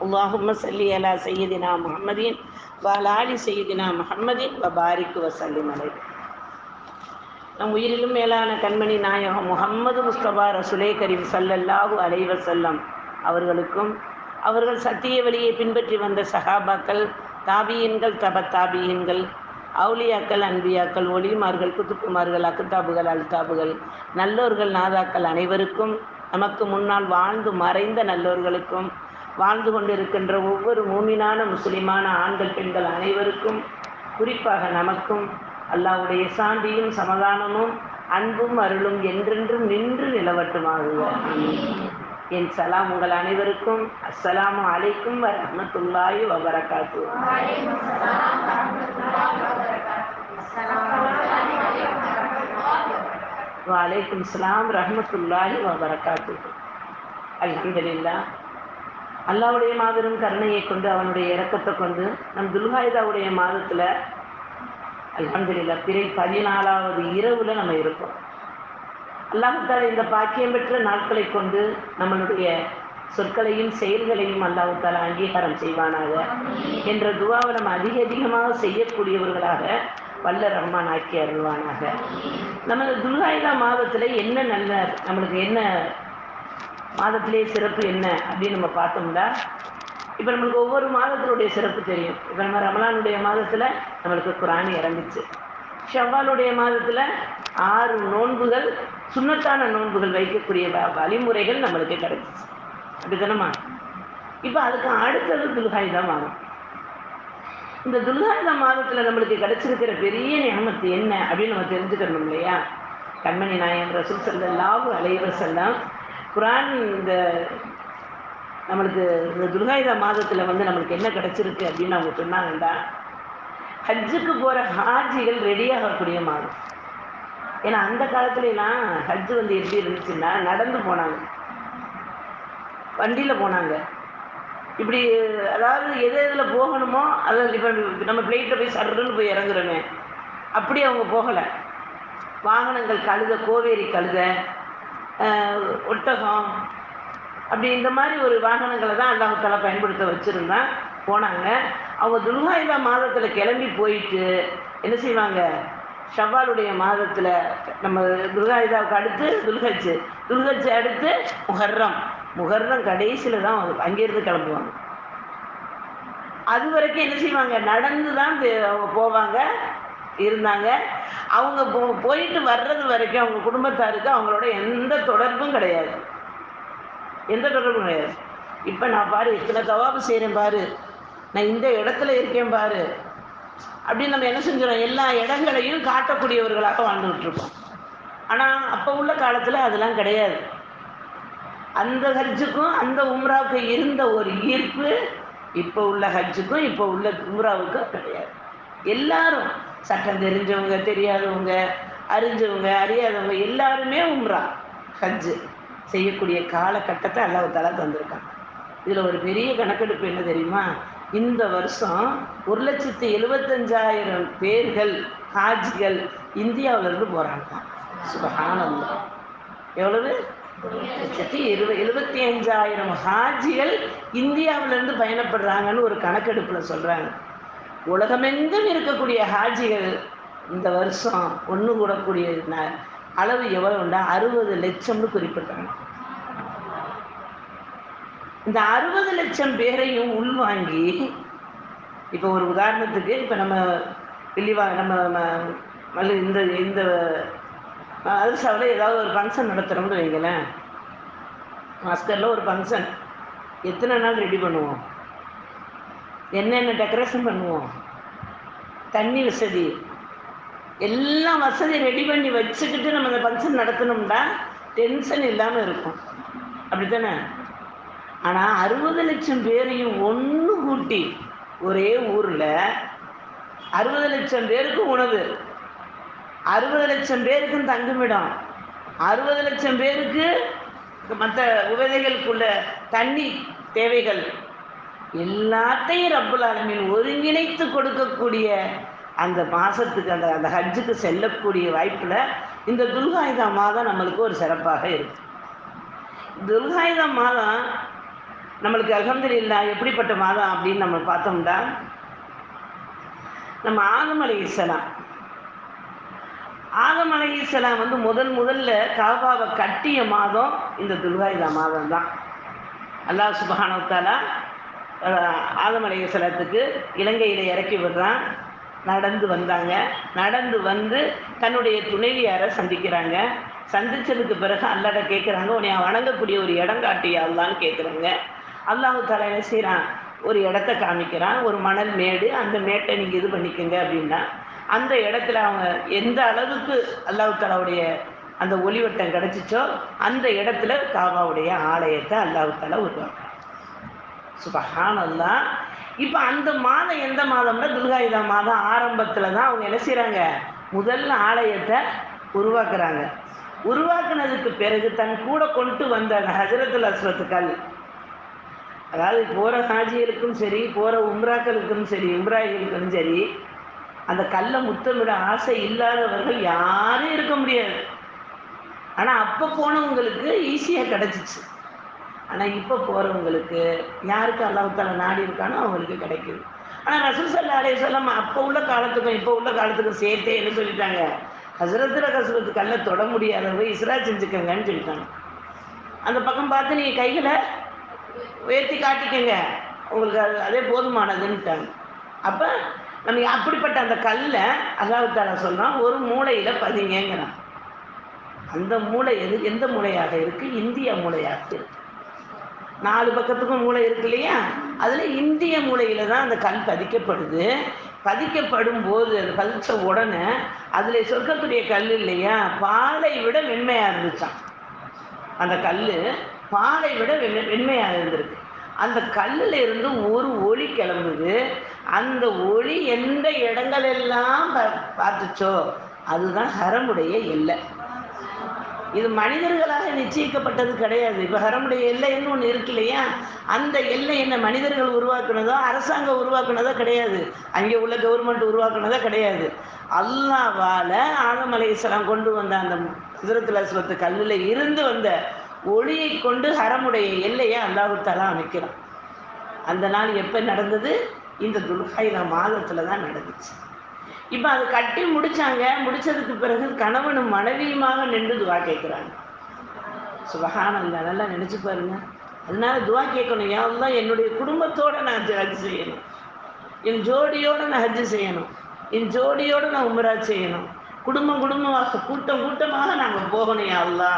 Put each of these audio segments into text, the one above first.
அல்லாஹும்ம சல்லி அலா சையதினா முஹம்மதின் வாலாலி சையதினா முஹம்மதின் வபாரிக் வசல்லிம் அலை நம் உயிரிலும் மேலான கண்மணி நாயகம் முகம்மது முஸ்தபா ரசுலே கரீம் சல்லல்லாஹு அலைவசல்லம் அவர்களுக்கும் அவர்கள் சத்திய வழியை பின்பற்றி வந்த சகாபாக்கள் தாபியன்கள் தப தாபியன்கள் அவுலியாக்கள் அன்பியாக்கள் ஒளிமார்கள் குத்துக்குமார்கள் அக்குத்தாபுகள் அல்தாபுகள் நல்லோர்கள் நாதாக்கள் அனைவருக்கும் நமக்கு முன்னால் வாழ்ந்து மறைந்த நல்லோர்களுக்கும் வாழ்ந்து கொண்டிருக்கின்ற ஒவ்வொரு மூமினான முஸ்லிமான ஆண்கள் பெண்கள் அனைவருக்கும் குறிப்பாக நமக்கும் அல்லாவுடைய சாந்தியும் சமாதானமும் அன்பும் அருளும் என்றென்றும் நின்று நிலவட்டுமாக என் சலாம் உங்கள் அனைவருக்கும் அஸ்ஸலாமு அலைக்கும் வரமத்துல்லாயு வபரகாத்து. வலைக்கும் சலாம் ரஹமத்துல்லாஹி வபரகாத்து. அலமதுல்லா அல்லாவுடைய மாபெரும் கருணையை கொண்டு அவனுடைய இறக்கத்தை கொண்டு நம் துல்ஹாயுதாவுடைய மாதத்தில் அல்ஹம்துலில்லா பிறை பதினாலாவது இரவில் நம்ம இருக்கோம் அல்லாஹால இந்த பாக்கியம் பெற்ற நாட்களை கொண்டு நம்மளுடைய சொற்களையும் செயல்களையும் அல்லாஹால அங்கீகாரம் செய்வானாக என்ற துவாவை நம்ம அதிக அதிகமாக செய்யக்கூடியவர்களாக வல்ல ரஹ்மான் ஆக்கி அருள்வானாக. நம்ம துல்காயுதா மாதத்தில் என்ன நல்ல நம்மளுக்கு என்ன மாதத்திலே சிறப்பு என்ன அப்படின்னு நம்ம பார்த்தோம்னா இப்போ நம்மளுக்கு ஒவ்வொரு மாதத்தினுடைய சிறப்பு தெரியும். இப்போ நம்ம ரமலானுடைய மாதத்தில் நம்மளுக்கு குரான் இறங்குச்சு. ஷவ்வாலுடைய மாதத்தில் ஆறு நோன்புகள் சுண்ணத்தான நோன்புகள் வைக்கக்கூடிய வழிமுறைகள் நம்மளுக்கு கிடைச்சிச்சு. அப்படிதானம்மா இப்போ அதுக்கு அடுத்தது துல்காயுதா மாதம் இந்த துல்காயுத மாதத்தில் நம்மளுக்கு கிடைச்சிருக்கிற பெரிய நியமத்து என்ன அப்படின்னு நம்ம தெரிஞ்சுக்கணும் இல்லையா? கண்மணி நாயன் ரசூல் ஸல்லல்லாஹு அலைவர் வஸல்லம் குரான் இந்த நம்மளுக்கு இந்த துர்காயுத மாதத்தில் வந்து நம்மளுக்கு என்ன கிடச்சிருக்கு அப்படின்னு அவங்க சொன்னாங்கன்னா ஹஜ்ஜுக்கு போகிற ஹாஜிகள் ரெடியாகக்கூடிய மாதம். ஏன்னா அந்த காலத்துலலாம் ஹஜ்ஜு வந்து எப்படி இருந்துச்சுன்னா நடந்து போனாங்க. வண்டியில் போனாங்க. இப்படி அதாவது எது எதில் போகணுமோ அதை இப்போ நம்ம ஃப்ளைட்டில் போய் சடுன்னு போய் இறங்குறோமே அப்படி அவங்க போகலை. வாகனங்கள் கழுத கோவேரி கழுத ஒட்டகம் அப்படி இந்த மாதிரி ஒரு வாகனங்களை தான் அல்லாஹால பயன்படுத்த வச்சுருந்தான் போனாங்க. அவங்க துல்காயுதா மாதத்தில் கிளம்பி போயிட்டு என்ன செய்வாங்க? ஷவ்வாலுடைய மாதத்தில் நம்ம துல்காயுதாவுக்கு அடுத்து துல்கச்சு துல்கச்சு அடுத்து முஹர்ரம். முஹர்ரம் கடைசியில் தான் அவங்க அங்கேருந்து கிளம்புவாங்க. அது வரைக்கும் என்ன செய்வாங்க? நடந்து தான் அவங்க போவாங்க. இருந்தாங்க. அவங்க போயிட்டு வர்றது வரைக்கும் அவங்க குடும்பத்தாருக்கு அவங்களோட எந்த தொடர்பும் கிடையாது. எந்த தொடர்பும் கிடையாது. இப்போ நான் பாரு இத்தனை தவாபு செய்கிறேன் பாரு. நான் இந்த இடத்துல இருக்கேன் பாரு. அப்படின்னு நம்ம என்ன செஞ்சிடறோம்? எல்லா இடங்களையும் காட்டக்கூடியவர்களாக வாழ்ந்துகிட்டு இருக்கோம் ஆனால் அப்போ உள்ள காலத்தில் அதெல்லாம் கிடையாது. அந்த ஹஜ்ஜுக்கும் அந்த உம்ராவுக்கும் இருந்த ஒரு ஈர்ப்பு இப்போ உள்ள ஹஜ்ஜுக்கும் இப்போ உள்ள உம்ராவுக்கும் கிடையாது. எல்லாரும் சட்டம் தெரிஞ்சவங்க தெரியாதவங்க அறிஞ்சவங்க அறியாதவங்க எல்லாருமே உம்ரா ஹஜ்ஜு செய்யக்கூடிய காலகட்டத்தை அல்லாஹ் தந்திருக்காங்க இதில் ஒரு பெரிய கணக்கெடுப்பு என்ன தெரியுமா? இந்த வருஷம் ஒரு லட்சத்தி எழுபத்தஞ்சாயிரம் பேர்கள் ஹாஜிகள் இந்தியாவிலேருந்து போகிறாங்க சுபகானந்தம் எவ்வளவு? லட்சத்தி இருபது எழுபத்தி அஞ்சாயிரம் ஹாஜிகள் இந்தியாவிலேருந்து பயணப்படுறாங்கன்னு ஒரு கணக்கெடுப்பில் சொல்கிறாங்க உலகமெங்கும் இருக்கக்கூடிய ஹாஜிகள் இந்த வருஷம் ஒன்று கூடக்கூடிய அளவு எவ்வளவுண்டா அறுபது லட்சம்னு குறிப்பிட்டாங்க. இந்த அறுபது லட்சம் பேரையும் உள்வாங்கி இப்போ ஒரு உதாரணத்துக்கு இப்போ நம்ம வெளிவா நம்ம மல்லி இந்த இந்த அரிசாவில் ஏதாவது ஒரு ஃபங்க்ஷன் நடத்துகிறோம்னு வைங்களேன். மாஸ்கரில் ஒரு ஃபங்க்ஷன் எத்தனை நாள் ரெடி பண்ணுவோம்? என்னென்ன டெக்கரேஷன் பண்ணுவோம்? தண்ணி வசதி. எல்லா வசதி ரெடி பண்ணி வச்சுக்கிட்டு நம்ம இந்த ஃபங்க்ஷன் நடத்தணும்னா டென்ஷன் இல்லாமல் இருக்கும். அப்படித்தானே? ஆனால் அறுபது லட்சம் பேரையும் ஒன்று கூட்டி ஒரே ஊரில் அறுபது லட்சம் பேருக்கு உணவு அறுபது லட்சம் பேருக்கும் தங்குமிடம் அறுபது லட்சம் பேருக்கு மற்ற உபதைகளுக்குள்ள தண்ணி தேவைகள் எல்லாத்தையும் ரப்புல் ஆலமீன் ஒருங்கிணைத்து கொடுக்கக்கூடிய அந்த மாதத்துக்கு அந்த அந்த ஹஜ்ஜுக்கு செல்லக்கூடிய வாய்ப்பில் இந்த துல்காயுதா மாதம் நம்மளுக்கு ஒரு சிறப்பாக இருக்கு. துல்காயுதா மாதம் நம்மளுக்கு அலமதுல்லா எப்படிப்பட்ட மாதம் அப்படின்னு நம்ம பார்த்தோம்னா நம்ம ஆகமலை அலை இஸ்லாம் ஆதம் இஸ்லாம் வந்து முதல் முதல்ல காபாவை கட்டிய மாதம் இந்த துல்காயுதா மாதம் தான் அல்லாஹ் சுபஹானவத்தாலா ஆதம் சலத்துக்கு இலங்கையில் இறக்கி விடுறான். நடந்து வந்தாங்க. நடந்து வந்து தன்னுடைய துணைவியாரை சந்திக்கிறாங்க. சந்திச்சதுக்கு பிறகு அல்லாட கேட்குறாங்க உன்னை வணங்கக்கூடிய ஒரு இடம் காட்டியா அல்லான்னு கேட்குறாங்க அல்லாஹு தலை என்ன செய்கிறான் ஒரு இடத்த காமிக்கிறான். ஒரு மணல் மேடு அந்த மேட்டை நீங்கள் இது பண்ணிக்கோங்க அப்படின்னா அந்த இடத்துல அவங்க எந்த அளவுக்கு அல்லாஹு தாலாவுடைய அந்த ஒளிவட்டம் கிடச்சிச்சோ அந்த இடத்துல காபாவுடைய ஆலயத்தை அல்லாஹு தாலா உருவாக்குறான். சுபஹானல்லா இப்போ அந்த மாதம் எந்த மாதம்னா துல்காயுதா மாதம் ஆரம்பத்தில் தான் அவங்க என்ன செய்கிறாங்க முதல்ல ஆலயத்தை உருவாக்குறாங்க. உருவாக்குனதுக்கு பிறகு தன் கூட கொண்டு வந்த அந்த ஹசரத்துல் அஸ்வத்து கல். அதாவது போகிற ஹாஜிகளுக்கும் சரி போகிற உம்ராக்களுக்கும் சரி உம்ராய்களுக்கும் சரி அந்த கல்லை முத்தமிட ஆசை இல்லாதவர்கள் யாரும் இருக்க முடியாது. ஆனால் அப்போ போனவங்களுக்கு ஈஸியாக கிடச்சிச்சு. ஆனால் இப்போ போகிறவங்களுக்கு யாருக்கு அல்லாஹால நாடி இருக்கானோ அவங்களுக்கு கிடைக்குது. ஆனால் ரசூல் சல்லா அலைய சொல்லம் அப்போ உள்ள காலத்துக்கும் இப்போ உள்ள காலத்துக்கும் சேர்த்தே என்ன சொல்லிட்டாங்க? ஹசரத்துல கசரத்து கல்லை தொட முடியாதவங்க இஸ்ரா செஞ்சுக்கங்கன்னு சொல்லிட்டாங்க. அந்த பக்கம் பார்த்து நீங்கள் கைகளை உயர்த்தி காட்டிக்கங்க. உங்களுக்கு அது அதே போதுமானதுன்ட்டாங்க அப்போ நம்ம அப்படிப்பட்ட அந்த கல்லை அல்லாஹால சொல்கிறான் ஒரு மூளையில் பதிங்கிறான் அந்த மூளை எது எந்த மூளையாக இருக்குது இந்திய மூளையாக இருக்குது நாலு பக்கத்துக்கும் மூளை இருக்கு இல்லையா? அதில் இந்திய மூளையில் தான் அந்த கல் பதிக்கப்படுது. பதிக்கப்படும் போது அது பதிச்ச உடனே அதில் சொர்க்கக்கூடிய கல் இல்லையா? பாலை விட வெண்மையாக இருந்துச்சான் அந்த கல் பாலை விட வெண்மை வெண்மையாக இருந்திருக்கு. அந்த கல்லில் இருந்து ஒரு ஒளி கிளம்புது. அந்த ஒளி எந்த இடங்களெல்லாம் பார்த்துச்சோ அதுதான் ஹரமுடைய எல்லை. இது மனிதர்களாக நிச்சயிக்கப்பட்டது கிடையாது. இப்போ ஹரமுடைய எல்லைன்னு ஒன்று இருக்கு இல்லையா? அந்த எல்லை என்ன மனிதர்கள் உருவாக்குனதோ அரசாங்கம் உருவாக்குனதோ கிடையாது. அங்கே உள்ள கவர்மெண்ட் உருவாக்குனதோ கிடையாது. அல்லாவால் ஆதம் கொண்டு வந்த அந்த குதிரத்தில் அஸ்வத்து கல்லில் இருந்து வந்த ஒளியை கொண்டு ஹரமுடைய எல்லையை அல்லாஹுத்தாலாம் அமைக்கிறான். அந்த நாள் எப்போ நடந்தது? இந்த துல்காயுதா மாதத்தில் தான் நடந்துச்சு. இப்போ அது கட்டி முடிச்சாங்க. முடிச்சதுக்கு பிறகு கணவனும் மனைவியுமாக நின்று துவா கேட்குறாங்க சுபகானந்தா நல்லா நினச்சி பாருங்க. அதனால துவா கேட்கணும் யாரெல்லாம் என்னுடைய குடும்பத்தோடு நான் ஹஜ் செய்யணும். என் ஜோடியோடு நான் ஹஜ் செய்யணும். என் ஜோடியோடு நான் உமரா செய்யணும். குடும்பம் குடும்பமாக கூட்டம் கூட்டமாக நாங்கள் போகணும் யாவ்லா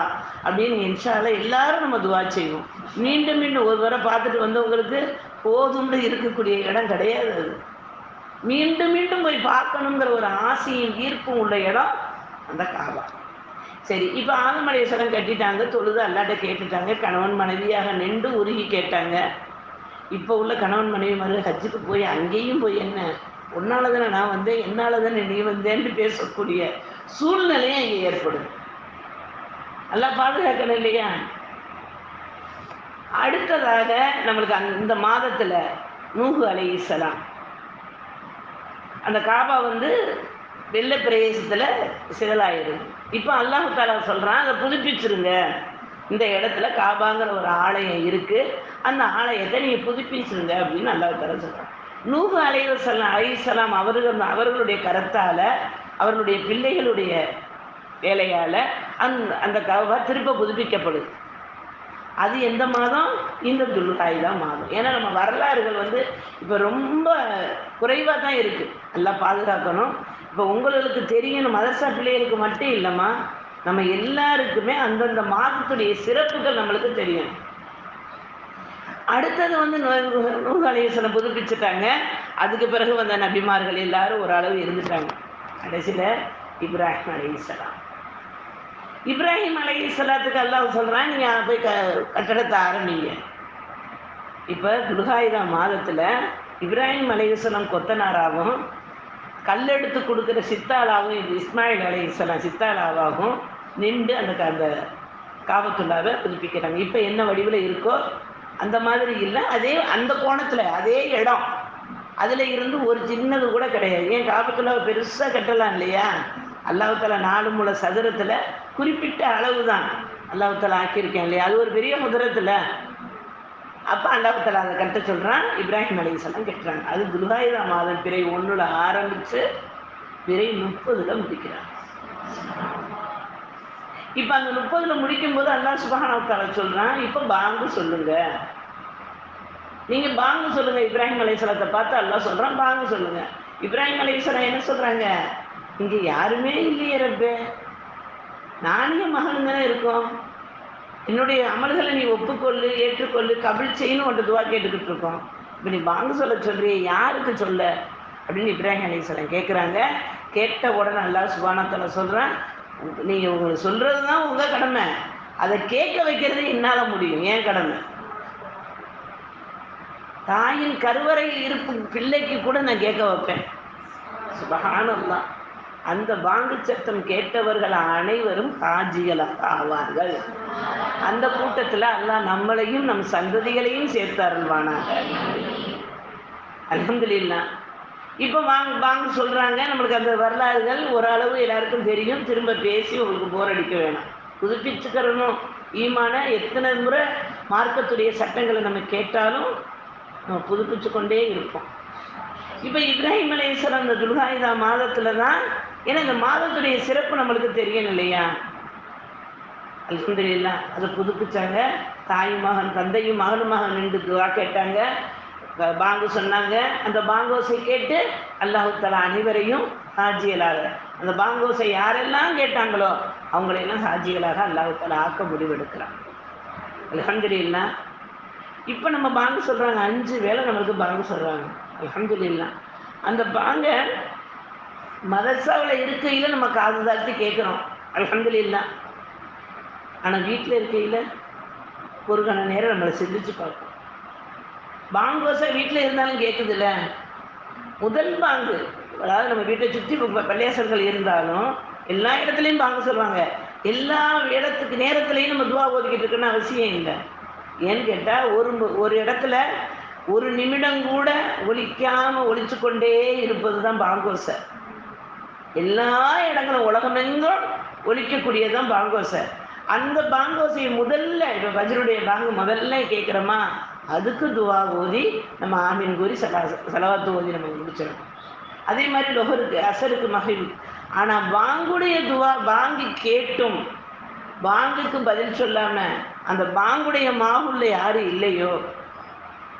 அப்படின்னு இன்ஷால எல்லாரும் நம்ம துவா செய்வோம். மீண்டும் மீண்டும் ஒரு வரை பார்த்துட்டு வந்தவங்களுக்கு போதும்னு இருக்கக்கூடிய இடம் கிடையாது அது. மீண்டும் மீண்டும் போய் பார்க்கணுங்கிற ஒரு ஆசையும் ஈர்ப்பும் உள்ள இடம் அந்த காபா. சரி இப்போ ஆதமலேஸ்வரம் கட்டிட்டாங்க தொழுது அல்லாட்ட கேட்டுட்டாங்க கணவன் மனைவியாக நின்று உருகி கேட்டாங்க. இப்போ உள்ள கணவன் மனைவி மாதிரி ஹஜ்ஜுக்கு போய் அங்கேயும் போய் என்ன? உன்னால தானே நான் வந்தேன் என்னால் தானே நீ வந்தேன்னு பேசக்கூடிய சூழ்நிலையும் அங்கே ஏற்படும். நல்லா பாதுகாக்கணும் இல்லையா? அடுத்ததாக நம்மளுக்கு அந்த இந்த மாதத்தில் நூகு அலை இஸ்லாம் அந்த காபா வந்து வெள்ள பிரதேசத்தில் சிதலாயிரும். இப்போ அல்லாஹு தாலா சொல்கிறான் அதை புதுப்பிச்சிருங்க. இந்த இடத்துல காபாங்கிற ஒரு ஆலயம் இருக்குது அந்த ஆலயத்தை நீங்கள் புதுப்பிச்சிருங்க. அப்படின்னு அல்லாஹு தாலா சொல்கிறான் நூகு அலைவசலாம் அலிசலாம் அவர்கள் அவர்களுடைய கரத்தால் அவர்களுடைய பிள்ளைகளுடைய வேலையால் அந் அந்த காபா திரும்ப புதுப்பிக்கப்படுது. அது எந்த மாதம்? இந்த துல்காய் தான் மாதம். ஏன்னா நம்ம வரலாறுகள் வந்து இப்போ ரொம்ப குறைவாக தான் இருக்குது நல்லா பாதுகாக்கணும். இப்போ உங்களுக்கு தெரியணும் மதரசா பிள்ளைகளுக்கு மட்டும் இல்லைம்மா. நம்ம எல்லாருக்குமே அந்தந்த மாதத்துடைய சிறப்புகள் நம்மளுக்கு தெரியும். அடுத்தது வந்து நூகலேசனம் புதுப்பிச்சுட்டாங்க. அதுக்கு பிறகு வந்த நபிமார்கள் எல்லாரும் ஓரளவு இருந்துட்டாங்க. கடைசியில் இப்ராஹிம் அலைசலாம் இப்ராஹிம் அலை இஸ்லாத்துக்கு அல்லாஹ் சொல்கிறான் நீங்கள் போய் க கட்டடத்தை ஆரம்பிங்க. இப்போ துல்காயுதா மாதத்தில் இப்ராஹிம் அலையுசலாம் கொத்தனாராகவும் கல்லெடுத்து கொடுக்குற சித்தாளாவும் இது இஸ்மாயில் அலை இஸ்லாம் சித்தாலாவாகவும் நின்று அந்த அந்த காபத்துள்ளாவை புதுப்பிக்கிறாங்க. இப்போ என்ன வடிவில் இருக்கோ அந்த மாதிரி இல்லை அதே அந்த கோணத்தில் அதே இடம். அதில் இருந்து ஒரு சின்னது கூட கிடையாது. ஏன் காபத்துள்ளாவை பெருசாக கட்டலாம் இல்லையா? அல்லாஹால நாலு மூல சதுரத்தில் குறிப்பிட்ட அளவு தான் அல்லாஹால ஆக்கியிருக்கேன் இல்லையா? அது ஒரு பெரிய முதரத்தில் அப்போ அல்லாஹால அதை கட்ட சொல்கிறான் இப்ராஹிம் அலைசலாம் கட்டுறாங்க அது துல்ஹாயிரா மாதம் பிறை ஒன்றில் ஆரம்பித்து பிறை முப்பதில் முடிக்கிறாங்க இப்போ அந்த முப்பதில் முடிக்கும்போது அல்லா சுபஹானவத்தால சொல்கிறான் இப்போ பாங்கு சொல்லுங்க. நீங்கள் பாங்கு சொல்லுங்க. இப்ராஹிம் அலைசலத்தை பார்த்து அல்லா சொல்கிறான் பாங்கு சொல்லுங்க. இப்ராஹிம் அலைசலாம் என்ன சொல்கிறாங்க இங்கே யாருமே இல்லையே ரப்பே. நானே மகனும் தானே இருக்கோம். என்னுடைய அமல்களை நீ ஒப்புக்கொள்ளு ஏற்றுக்கொள்ளு கபில் செய்யணும் ஒன்று துவா கேட்டுக்கிட்டு இருக்கோம். இப்போ நீ வாங்க சொல்ல சொல்றிய யாருக்கு சொல்ல? அப்படின்னு இப்ராஹிம் அலைசலாம் கேட்குறாங்க கேட்ட உடனே நல்லா சுபானத்தில் சொல்கிறேன் நீங்கள் உங்களுக்கு சொல்கிறது தான் உங்கள் கடமை. அதை கேட்க வைக்கிறது என்னால் முடியும் ஏன் கடமை? தாயின் கருவறையில் இருக்கும் பிள்ளைக்கு கூட நான் கேட்க வைப்பேன். சுபகானம்தான் அந்த வாங்கு சத்தம் கேட்டவர்கள் அனைவரும் காஜிகளாக ஆவார்கள். அந்த கூட்டத்தில் அல்லாஹ் நம்மளையும் நம் சந்ததிகளையும் சேர்த்து அருள்வானாக அலமதுல்லா இப்போ வாங்க வாங்க சொல்கிறாங்க நம்மளுக்கு அந்த வரலாறுகள் ஓரளவு எல்லாருக்கும் தெரியும். திரும்ப பேசி உங்களுக்கு போர் அடிக்க வேணாம். புதுப்பிச்சுக்கிறணும். ஈமான எத்தனை முறை மார்க்கத்துடைய சட்டங்களை நம்ம கேட்டாலும் நம்ம புதுப்பிச்சு கொண்டே இருப்போம். இப்போ இப்ராஹிம் அலையேஸ்வரம் அந்த துல்காயுதா மாதத்தில் தான் ஏன்னா இந்த மாதத்துடைய சிறப்பு நம்மளுக்கு தெரியணும் இல்லையா? அல்ஹம்துலில்லாஹ் அதை புதுப்பிச்சாங்க. தாயும் மகன் தந்தையும் மகனும் மகன் நின்று துவா கேட்டாங்க. பாங்கு சொன்னாங்க. அந்த பாங்கோசை கேட்டு அல்லாஹுத்தலா அனைவரையும் ஹாஜியலாக அந்த பாங்கோசை யாரெல்லாம் கேட்டாங்களோ அவங்களையெல்லாம் ஹாஜிகளாக அல்லாஹுத்தலா ஆக்க முடிவெடுக்கிறான். அல்ஹம்துலில்லாஹ். இப்போ நம்ம பாங்கு சொல்கிறாங்க அஞ்சு வேளை நம்மளுக்கு பாங்கு சொல்கிறாங்க அலமதுல்லா அந்த பாங்கை மதரசாவில் இருக்கையில் நம்ம காது தாழ்த்தி கேட்குறோம் அலமதுல்லா ஆனால் வீட்டில் இருக்கையில் ஒரு கண நேரம் நம்மளை சிந்திச்சு பார்ப்போம். பாங்கு வசை வீட்டில் இருந்தாலும் கேட்குதுல்ல முதல் பாங்கு அதாவது நம்ம வீட்டை சுற்றி பள்ளியாசல்கள் இருந்தாலும் எல்லா இடத்துலையும் பாங்கு சொல்லுவாங்க. எல்லா இடத்துக்கு நேரத்துலையும் நம்ம துவா ஓதிக்கிட்டு இருக்கணும்னு அவசியம் இல்லை. ஏன்னு கேட்டால் ஒரு ஒரு இடத்துல ஒரு நிமிடம் கூட ஒலிக்காமல் ஒழிச்சு கொண்டே இருப்பது தான் பாங்கோசை. எல்லா இடங்களும் உலகமெங்கும் ஒலிக்கக்கூடியதுதான் பாங்கோசை. அந்த பாங்கோசையை முதல்ல இப்போ வஜ்ருடைய பாங்கு முதல்ல கேட்குறோமா அதுக்கு துவா ஓதி நம்ம ஆமீன் கூறி சலா செலவாத்து ஓதி நம்ம முடிச்சிடணும். அதே மாதிரி லொஹருக்கு அசருக்கு மகிழ் ஆனால் பாங்குடைய துவா பாங்கி கேட்டும். பாங்குக்கு பதில் சொல்லாமல் அந்த பாங்குடைய மாவுள்ள யாரு இல்லையோ?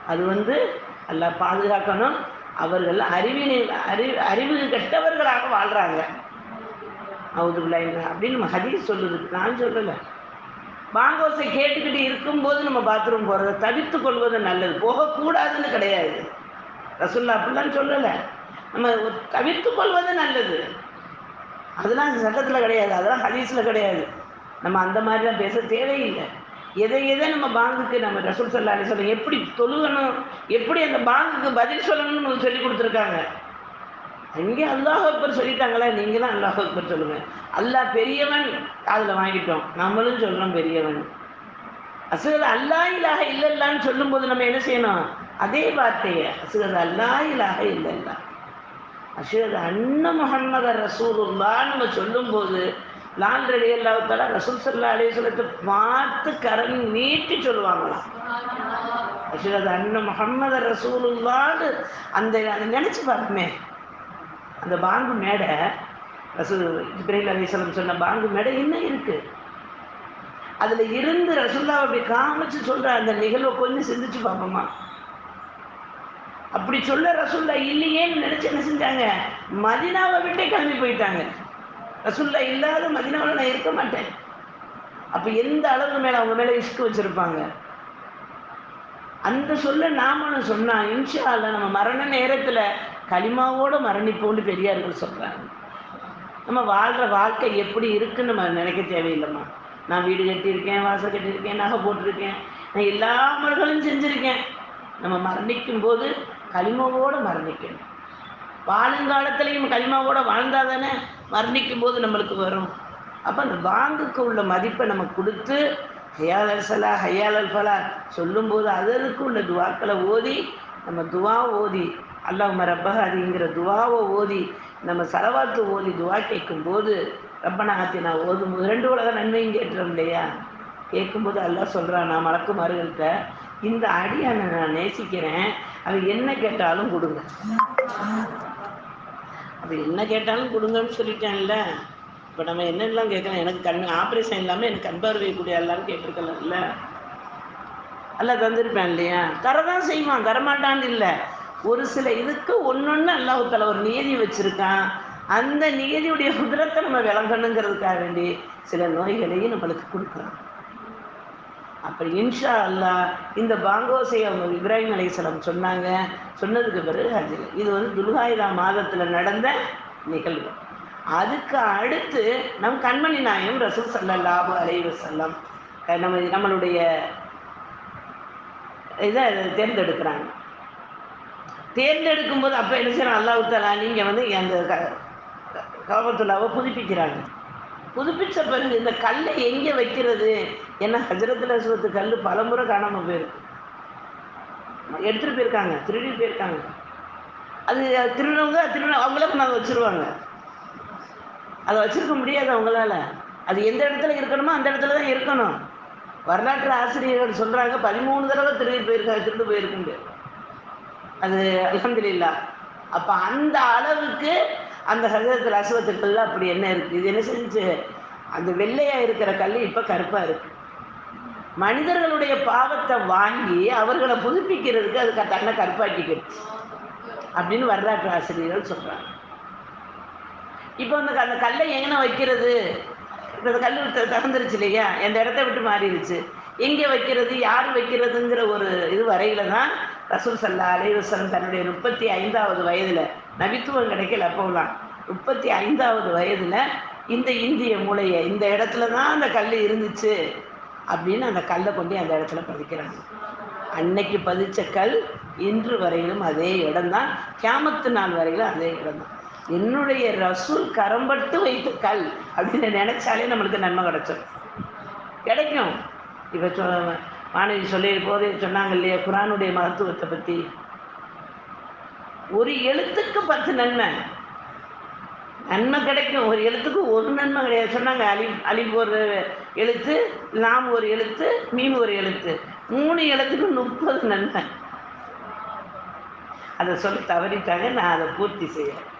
அது வந்து நல்லா பாதுகாக்கணும். அவர்கள் அறிவினை அறிவு அறிவு கெட்டவர்களாக வாழ்கிறாங்க அவுதுபில்லாங்க அப்படின்னு நம்ம ஹதீஸ் சொல்லுது. நான் சொல்லலை. பாங்கோசை கேட்டுக்கிட்டு இருக்கும்போது நம்ம பாத்ரூம் போகிறத தவிர்த்து கொள்வது நல்லது. போகக்கூடாதுன்னு கிடையாது. ரசுல்லா அப்படிலாம் சொல்லலை. நம்ம தவிர்த்து கொள்வது நல்லது. அதெல்லாம் சட்டத்தில் கிடையாது. அதெல்லாம் ஹதீஸில் கிடையாது. நம்ம அந்த மாதிரிலாம் பேச தேவையில்லை. எதை எதை நம்ம பாங்குக்கு நம்ம ரசூல் சல்லா அலி சொல்ல எப்படி தொழுகணும் எப்படி அந்த பாங்குக்கு பதில் சொல்லணும்னு நமக்கு சொல்லி கொடுத்துருக்காங்க? அங்கே அல்லாஹ் அக்பர் சொல்லிட்டாங்களே? தான் அல்லாஹ் அக்பர் சொல்லுங்க. அல்லாஹ் பெரியவன் அதில் வாங்கிட்டோம். நம்மளும் சொல்கிறோம் பெரியவன். அசுகர் அல்லா இலாக இல்லைல்லான்னு சொல்லும்போது நம்ம என்ன செய்யணும்? அதே வார்த்தையை அசுகர் அல்லா இலாக இல்லல்லா. அசுகர் அன்ன முகம்மது ரசூலுல்லான்னு நம்ம சொல்லும்போது லால் ரெடி அல்லாஹால ரசூல் சல்லா அலிஸ்லத்தை பார்த்து கரண் நீட்டி சொல்லுவாங்களாம். அஷது அண்ணன் முகம்மது ரசூலுல்லான்னு அந்த அதை நினச்சி பாருமே. அந்த பாங்கு மேடை ரசூல் இப்ராஹிம் அலிஸ்லம் சொன்ன பாங்கு மேடை இன்னும் இருக்கு? அதில் இருந்து ரசுல்லா அப்படி காமிச்சு சொல்கிற அந்த நிகழ்வை கொஞ்சம் சிந்திச்சு பார்ப்போமா? அப்படி சொல்ல ரசுல்லா இல்லையேன்னு நினச்சி என்ன செஞ்சாங்க? மதினாவை விட்டே கிளம்பி போயிட்டாங்க. ரசுல்லா இல்லாத மதினாவில் நான் இருக்க மாட்டேன். அப்போ எந்த அளவு மேலே அவங்க மேல இஷ்கு வச்சிருப்பாங்க? அந்த சொல்ல நாமளும் சொன்னா இன்ஷா நம்ம மரண நேரத்தில் களிமாவோட மரணிப்போம்னு பெரியார்கள் சொல்றாங்க. நம்ம வாழ்ற வாழ்க்கை எப்படி இருக்குன்னு நம்ம நினைக்க தேவையில்லைம்மா. நான் வீடு கட்டியிருக்கேன் வாசல் கட்டியிருக்கேன் நகை போட்டிருக்கேன் நான் எல்லா அமல்களும் செஞ்சுருக்கேன். நம்ம மரணிக்கும் போது களிமாவோடு மரணிக்கணும். வாழுங்காலத்திலையும் களிமாவோட வாழ்ந்தால் தானே மரணிக்கும் போது நம்மளுக்கு வரும். அப்போ அந்த வாங்குக்கு உள்ள மதிப்பை நம்ம கொடுத்து ஹயால் சலா ஹயால் ஃபலா சொல்லும்போது அதற்கு உள்ள துவாக்களை ஓதி நம்ம துவா ஓதி அல்லாஹ் ரப்பஹாதிங்கிற துவாவை ஓதி நம்ம செலவாத்து ஓதி துவா கேட்கும்போது ரப்பனா ஆத்தினா ஓதும் போது ரெண்டு உலக நன்மையும் கேட்டுறோம் இல்லையா? கேட்கும்போது அல்லாஹ் சொல்கிறான் நான் மலக்குமார்கள்ட்ட இந்த அடியானை நான் நேசிக்கிறேன் அது என்ன கேட்டாலும் கொடுங்க. அப்போ என்ன கேட்டாலும் கொடுங்கன்னு சொல்லிட்டேன்ல. இப்போ நம்ம என்னெல்லாம் கேட்கலாம்? எனக்கு கண் ஆப்ரேஷன் இல்லாமல் எனக்கு கண் பார்வை எல்லாரும் கேட்டிருக்கலாம்ல. அல்ல தந்திருப்பேன் இல்லையா? தரதான் செய்வான் தரமாட்டான்னு இல்லை. ஒரு சில இதுக்கு ஒன்னொன்னு அல்லாஹால ஒரு நியதி வச்சிருக்கான். அந்த நியதியுடைய குதிரத்தை நம்ம விளங்கணுங்கிறதுக்காக வேண்டி சில நோய்களையும் நம்மளுக்கு கொடுக்குறான். அப்போ இன்ஷா அல்லாஹ் இந்த பாங்கோசை அவங்க இப்ராஹிம் அலைஹிஸ்ஸலாம் சொன்னாங்க. சொன்னதுக்கு பிறகு ஹஜ்ஜில் இது வந்து துல்காயுதா மாதத்தில் நடந்த நிகழ்வு. அதுக்கு அடுத்து நம் கண்மணி நாயம் ரசூல் ஸல்லல்லாஹு அலைஹி செல்லம் நம்ம நம்மளுடைய இதை தேர்ந்தெடுக்கிறாங்க. தேர்ந்தெடுக்கும் போது அப்போ என்ன செய்யணும் அல்லாஹு தாலா நீங்கள் வந்து அந்த கவபத்துல்லாவை புதுப்பிக்கிறாங்க. புதுப்பிச்ச பிறகு இந்த கல்லை எங்கே வைக்கிறது? ஏன்னா ஹஜரத்தில் அஸ்வத்து கல் பலமுறை காணாமல் போயிருக்கு. எடுத்துகிட்டு போயிருக்காங்க திருடி போயிருக்காங்க. அது திருடவங்க திருட அவங்களுக்கு அதை வச்சுருவாங்க. அதை வச்சுருக்க முடியாது அவங்களால. அது எந்த இடத்துல இருக்கணுமோ அந்த இடத்துல தான் இருக்கணும். வரலாற்று ஆசிரியர்கள் சொல்கிறாங்க பதிமூணு தடவை திருடி போயிருக்காங்க திருடு போயிருக்குங்க. அது அல்ஹம்துலில்லா அப்போ அந்த அளவுக்கு அந்த ஹஜரத்தில் அசுவத்துக்கள்ல அப்படி என்ன இருக்குது இது என்ன செஞ்சு? அந்த வெள்ளையாக இருக்கிற கல் இப்போ கருப்பாக இருக்கு. மனிதர்களுடைய பாவத்தை வாங்கி அவர்களை புதுப்பிக்கிறதுக்கு அது க- தன்னை கருப்பாக்கிக்கிடுச்சு அப்படின்னு வரலாற்று ஆசிரியர்கள் சொல்கிறாங்க இப்போ அந்த க- அந்த கல்லை எங்கே வைக்கிறது? இப்போ அந்த கல் திறந்துருச்சு இல்லையா? அந்த இடத்த விட்டு மாறிடுச்சு? எங்கே வைக்கிறது? யார் வைக்கிறதுங்கிற ஒரு இது வரையில தான் ரசூல் சல்லா அலைவசன் தன்னுடைய முப்பத்தி ஐந்தாவது வயதில் நபித்துவம் கிடைக்கல. அப்போலாம் முப்பத்தி ஐந்தாவது வயதில் இந்த இந்திய மூளையை இந்த இடத்துல தான் அந்த கல் இருந்துச்சு அப்படின்னு அந்த கல்லை கொண்டு அந்த இடத்துல பதிக்கிறாங்க. அன்னைக்கு பதிச்ச கல் இன்று வரையிலும் அதே இடம்தான். கேமத்து நாள் வரையிலும் அதே இடம்தான். என்னுடைய ரசூல் கரம்பட்டு வைத்த கல் அப்படின்னு நினைச்சாலே நம்மளுக்கு நன்மை கிடைச்சிடும் கிடைக்கும். இப்போ சொ மாணவி சொல்லி போதே சொன்னாங்க இல்லையா குரானுடைய மகத்துவத்தை பற்றி ஒரு எழுத்துக்கு பத்து நன்மை. நன்மை கிடைக்கும். ஒரு எழுத்துக்கு ஒரு நன்மை கிடையாது. சொன்னாங்க அலி அலிப் ஒரு எழுத்து லாம் ஒரு எழுத்து மீன் ஒரு எழுத்து. மூணு எழுத்துக்கு முப்பது நன்மை. அதை சொல்லி தவறிட்டாங்க. நான் அதை பூர்த்தி செய்யறேன்.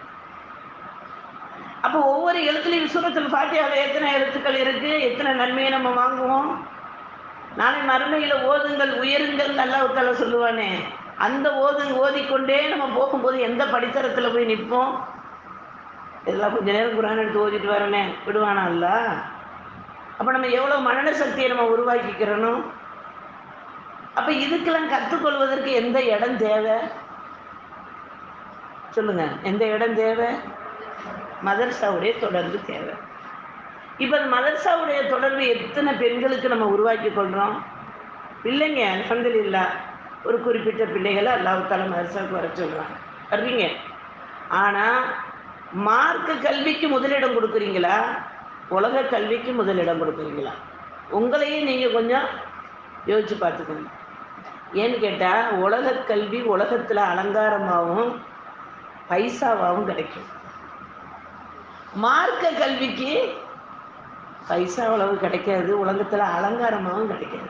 அப்போ ஒவ்வொரு எழுத்துலையும் சூரத்தில் பாட்டியாவில் எத்தனை எழுத்துக்கள் இருக்கு? எத்தனை நன்மையை நம்ம வாங்குவோம்? நாளை மறுமையில் ஓதுங்கள் உயருங்கள் நல்லா அல்லாஹ் சொல்லுவானே. அந்த ஓது ஓதிக்கொண்டே நம்ம போகும்போது எந்த படித்தரத்தில் போய் நிற்போம்? இதெல்லாம் கொஞ்ச நேரம் குரான் எடுத்து ஓதிட்டு வரனே விடுவானா இல்ல அப்போ நம்ம எவ்வளோ மனன சக்தியை நம்ம உருவாக்கிக்கிறணும்? அப்போ இதுக்கெல்லாம் கற்றுக்கொள்வதற்கு எந்த இடம் தேவை? சொல்லுங்க எந்த இடம் தேவை? மதர்சாவுடைய தொடர்பு தேவை. இப்போ அந்த மதர்சாவுடைய தொடர்பு எத்தனை பெண்களுக்கு நம்ம உருவாக்கி கொள்கிறோம் இல்லைங்க அல்ஹம்துலில்லா ஒரு குறிப்பிட்ட பிள்ளைகளை அல்லாஹால மதர்சாவுக்கு வர சொல்கிறாங்க வர்றீங்க ஆனால் மார்க்க கல்விக்கு முதலிடம் கொடுக்குறீங்களா? உலக கல்விக்கு முதலிடம் கொடுக்குறீங்களா? உங்களையும் நீங்கள் கொஞ்சம் யோசிச்சு பார்த்துக்கோங்க. ஏன்னு கேட்டால் உலக கல்வி உலகத்தில் அலங்காரமாகவும் பைசாவாகவும் கிடைக்கும். மார்க்க கல்விக்கு பைசா அளவு கிடைக்காது உலகத்தில் அலங்காரமாகவும் கிடைக்காது.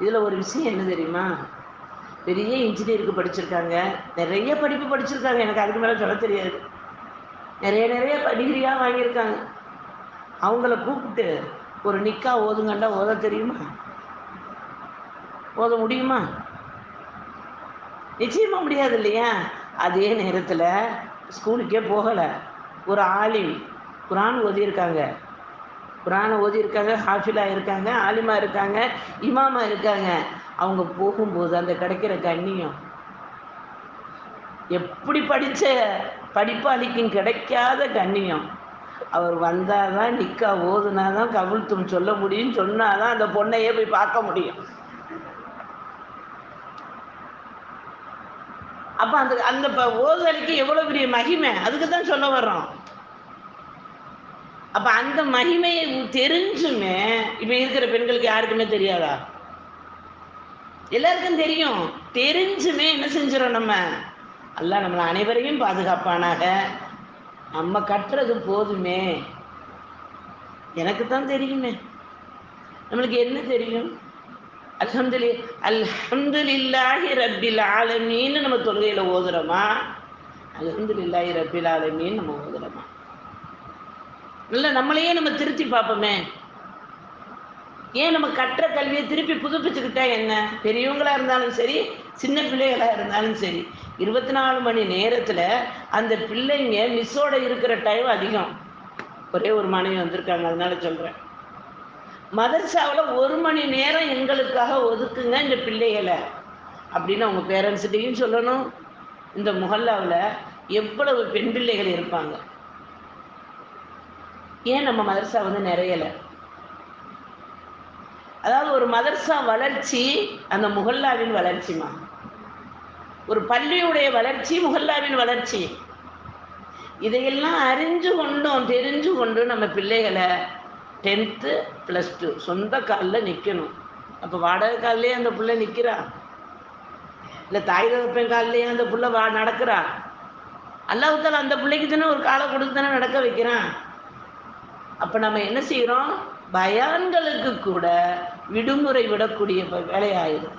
இதில் ஒரு விஷயம் என்ன தெரியுமா? பெரிய இன்ஜினியருக்கு படிச்சிருக்காங்க. நிறைய படிப்பு படிச்சிருக்காங்க. எனக்கு அதுக்கு மேலே சொல்ல தெரியாது. நிறைய நிறைய டிகிரியாக வாங்கியிருக்காங்க. அவங்கள கூப்பிட்டு ஒரு நிக்கா ஓதுங்கண்டா ஓத தெரியுமா? ஓத முடியுமா? நிச்சயமா முடியாது இல்லையா? அதே நேரத்தில் ஸ்கூலுக்கே போகலை. ஒரு ஆலிம் குரான் ஓதியிருக்காங்க. குரானை ஓதியிருக்காங்க ஹாஃபிலாக இருக்காங்க ஆலிமா இருக்காங்க இமாமா இருக்காங்க. அவங்க போகும்போது அந்த கிடைக்கிற கண்ணியம். எப்படி படித்த படிப்பாளிக்கும் கிடைக்காத கண்ணியம். அவர் வந்தால் தான் நிக்கா ஓதுனா தான் கவிழ்த்தும் சொல்ல முடியும் சொன்னால் தான் அந்த பொண்ணையே போய் பார்க்க முடியும். அப்போ அந்த அந்த ப- ஓதுதலுக்கு எவ்வளோ பெரிய மகிமை? அதுக்கு தான் சொல்ல வர்றோம். அப்போ அந்த மகிமையை தெரிஞ்சுமே இப்போ இருக்கிற பெண்களுக்கு யாருக்குமே தெரியாதா? எல்லாருக்கும் தெரியும். தெரிஞ்சுமே என்ன செஞ்சிடும் நம்ம? அல்ல நம்மளை அனைவரையும் பாதுகாப்பானாக. நம்ம கட்டுறது போதுமே. எனக்கு தான் தெரியுமே. நம்மளுக்கு என்ன தெரியும்? அல்ஹம்துலி அல்ஹம்துலில்லாஹி ரப்பில் ஆலமின்னு நம்ம தொழுகையில் ஓதுறோமா? அல்ஹம்துலில்லாஹி ரப்பில் ஆலமின்னு நம்ம ஓதுறோமா? இல்லை நம்மளையே நம்ம திருத்தி பார்ப்போமே. ஏன் நம்ம கற்ற கல்வியை திருப்பி புதுப்பிச்சுக்கிட்டா என்ன? பெரியவங்களா இருந்தாலும் சரி சின்ன பிள்ளைகளா இருந்தாலும் சரி இருபத்தி நாலு மணி நேரத்தில் அந்த பிள்ளைங்க மிஸ்ஸோட இருக்கிற டைம் அதிகம். ஒரே ஒரு மனைவி வந்திருக்காங்க அதனால சொல்கிறேன் மதர்சாவில் ஒரு மணி நேரம் எங்களுக்காக ஒதுக்குங்க இந்த பிள்ளைகளை. அப்படின்னு அவங்க பேரண்ட்ஸ்கிட்டையும் சொல்லணும். இந்த முகல்லாவில் எவ்வளவு பெண் பிள்ளைகள் இருப்பாங்க? ஏன் நம்ம மதர்சா வந்து நிறையலை? அதாவது ஒரு மதர்சா வளர்ச்சி அந்த முகல்லாவின் வளர்ச்சிமா ஒரு பள்ளியுடைய வளர்ச்சி முகல்லாவின் வளர்ச்சி. இதையெல்லாம் அறிஞ்சு கொண்டும் தெரிஞ்சு கொண்டு நம்ம பிள்ளைகளை டென்த்து ப்ளஸ் டூ சொந்த காலில் நிற்கணும் அப்போ வாடகை காலிலே அந்த பிள்ளை நிற்கிறா இல்லை தாய் தகப்பன் காலிலேயே அந்த பிள்ளை வா நடக்கிறா? அல்லாஹால அந்த பிள்ளைக்கு தானே ஒரு காலை கொடுத்து தானே நடக்க வைக்கிறான். அப்போ நம்ம என்ன செய்கிறோம் பயான்களுக்கு கூட விடுமுறை விடக்கூடிய வேலையாயிரும்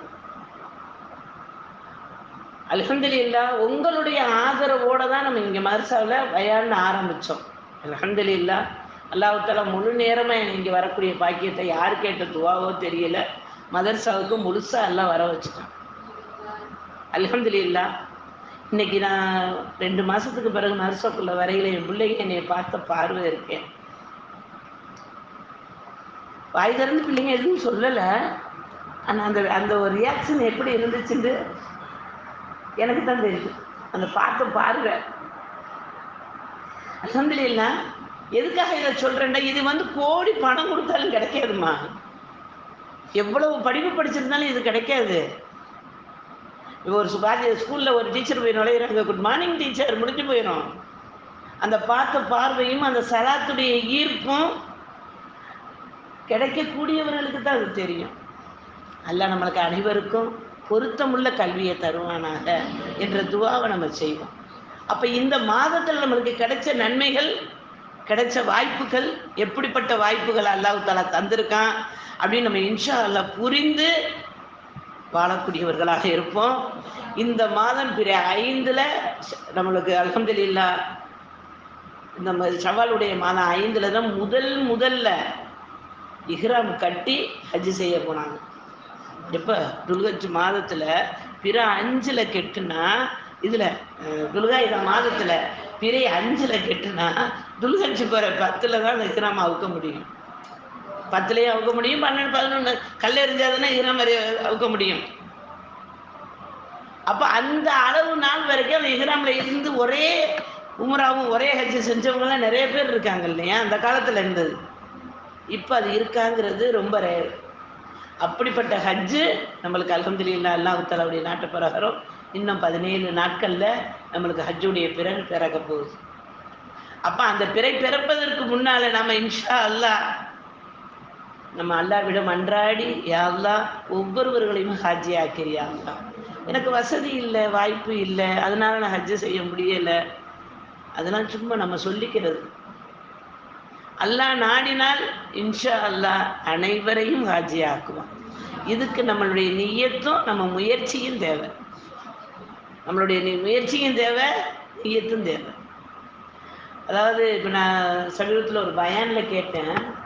வேலையாயிடும் உங்களுடைய ஆதரவோட தான் நம்ம இங்கே மதரசாவில் பயான் ஆரம்பித்தோம் அல்ஹம்துலில்லா அல்லாஹால முழு நேரமாக இங்கே வரக்கூடிய பாக்கியத்தை யார் கேட்ட துவாவோ தெரியல. மதர்சாவுக்கு முழுசாக எல்லாம் வர வச்சுட்டான். அல்ஹம்துலில்லா இன்னைக்கு நான் ரெண்டு மாதத்துக்கு பிறகு மதரசாக்குள்ள வரையில என் பிள்ளைங்க என்னை பார்த்த பார்வை இருக்கேன். வாய் திறந்து பிள்ளைங்க எதுவும் சொல்லலை. ஆனால் அந்த அந்த ஒரு ரியாக்ஷன் எப்படி இருந்துச்சுன்னு எனக்கு தான் தெரியும். அந்த பார்த்த பாருங்க. அலமதுல்லா எதுக்காக இதை சொல்கிறேன்டா இது வந்து கோடி பணம் கொடுத்தாலும் கிடைக்காதுமா எவ்வளவு படிப்பு படிச்சிருந்தாலும் இது கிடைக்காது. இப்போ ஒரு சுபாஜி ஸ்கூலில் ஒரு டீச்சர் போய் நுழையிறாங்க. குட் மார்னிங் டீச்சர் முடிஞ்சு போயிடும் அந்த பார்த்த பார்வையும் அந்த சலாத்துடைய ஈர்ப்பும் கிடைக்கக்கூடியவர்களுக்கு தான் அது தெரியும். அல்லாஹ் நம்மளுக்கு அனைவருக்கும் பொருத்தமுள்ள கல்வியை தருவானாக என்ற துவாவை நம்ம செய்வோம். அப்போ இந்த மாதத்தில் நம்மளுக்கு கிடைச்ச நன்மைகள் கிடைச்ச வாய்ப்புகள் எப்படிப்பட்ட வாய்ப்புகள் அல்லாஹ் தலா தந்திருக்கான் அப்படின்னு நம்ம இன்ஷா அல்லா புரிந்து வாழக்கூடியவர்களாக இருப்போம். இந்த மாதம் பிற ஐந்தில் நம்மளுக்கு அலமதுல்லா நம்ம சவாலுடைய மாதம் ஐந்தில் தான் முதல் முதல்ல இஹ்ராம் கட்டி ஹஜ் செய்ய போனாங்க. எப்போ? துல்கஜ் மாதத்தில் பிற அஞ்சில் கெட்டுனா இதில் துல்காயுத மாதத்தில் பிறை அஞ்சில் கெட்டுனா துல்கஜ் பிற பத்தில் தான் அந்த இஹ்ராம் அவுக்க முடியும். பத்துலேயே அவுக்க முடியும் பன்னெண்டு பதினொன்று கல்லெறிஞ்சாதானே இஹ்ராம் வரை அவுக்க முடியும். அப்போ அந்த அளவு நாள் வரைக்கும் அந்த இஹ்ராமில் இருந்து ஒரே உமராவும் ஒரே ஹஜ் செஞ்சவங்கலாம் நிறைய பேர் இருக்காங்க இல்லையா? அந்த காலத்தில் இருந்தது. இப்போ அது இருக்காங்கிறது ரொம்ப ரேர் அப்படிப்பட்ட ஹஜ்ஜு நம்மளுக்கு அல்ஹம்துலில்லாஹ் அல்லாஹ் தலாவுடைய நாட்டு பிரகாரம் இன்னும் பதினேழு நாட்களில் நம்மளுக்கு ஹஜ்ஜுடைய பிறகு பிறக்க போகுது. அப்போ அந்த பிறை பிறப்பதற்கு முன்னால் நம்ம இன்ஷா அல்லாஹ் நம்ம அல்லாவிடம் அன்றாடி யா அல்லாஹ் ஒவ்வொருவர்களையும் ஹஜ்ஜி ஆக்கிறியாங்களா எனக்கு வசதி இல்லை வாய்ப்பு இல்லை அதனால நான் ஹஜ்ஜு செய்ய முடியலை. அதெல்லாம் சும்மா நம்ம சொல்லிக்கிறது. அல்லாஹ் நாடினால் இன்ஷா அல்லாஹ் அனைவரையும் ஹாஜியாக்குவான். இதுக்கு நம்மளுடைய நியத்தும் நம்ம முயற்சியும் தேவை. நம்மளுடைய முயற்சியும் தேவை நியத்தும் தேவை. அதாவது இப்போ நான் சமீபத்தில் ஒரு பயானில் கேட்டேன்.